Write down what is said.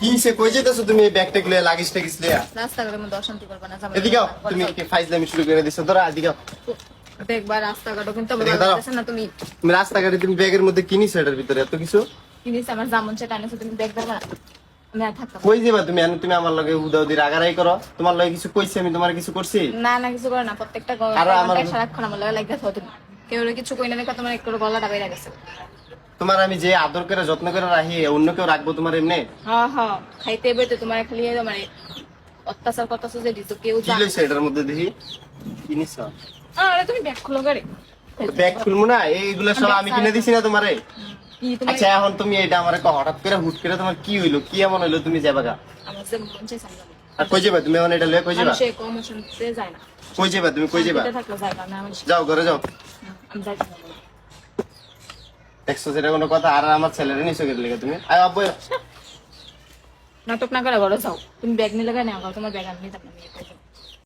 কি সে কই যেতেছো তুমি? এই ব্যাগটা গুলো লাগিস টাগিস লিয়া। রাস্তাঘাটের মধ্যে অশান্তি করবে না এদিকে আও, করবে না। তুমি কি ফাইজলামি শুরু করে দিছো? ধরো এদিকে দেখবা রাস্তাঘাটও কিন্তু আমার এদিকে ভালো দাঁড়াও। লাগতেছে না তুমি তুমি রাস্তাঘাটে তুমি ব্যাগের মধ্যে কিনিস এটার ভিতরে? এত কিছু? জিনিস আমার জামন সেটা আনেছো তুমি দেখবে না। আমি আর থাকতাম না। কই যাবা তুমি? তুমি আমার লগে উদা উদি রাগারাই করো। তোমার লগে কিছু কইছি আমি তোমার কিছু করছি? না না কিছু করে না। প্রত্যেকটা সারাক্ষণ আমার লাগে লাগতে কেউ কিছু কই না দেখো তোমার একটু গলাটা বেড়ে গেছে। তোমার আমি যে আদর করে যত্ন করে রাখি অন্য কেউ রাখব তোমার এমনি? হ্যাঁ হ্যাঁ খাইতে এবার তো তোমার খালি মানে অত্যাচার করতেছো যে দিছো কেউ কি জানে লইছে এটার মধ্যে দেখি? কিনিস আরে তুমি ব্যাগ খুলো গাড়ি। ব্যাগ খুলবো না? এইগুলো সব আমি কিনে দিছি না তোমারে? আচ্ছা এখন তুমি এটা আমার হঠাৎ করে হুট করে তোমার কি হইল? কি এমন হইল? তুমি যাবা গা। আমার যে মন চাই আর কই যাবা? তুমি এখন এটা লয়ে কই যাবা? মানুষে কম শুনতে যায় না। কই যাবা তুমি? কই যাবা? যায় যাও ঘরে যাও। আমি না। দেখছ সেটা কোনো কথা? আর আমার ছেলেরে লেগে তুমি? আয় আব্বু নাটক না করে, ঘরে যাও। তুমি ব্যাগ নিলে কেন? তোমার ব্যাগ আমি নিতাম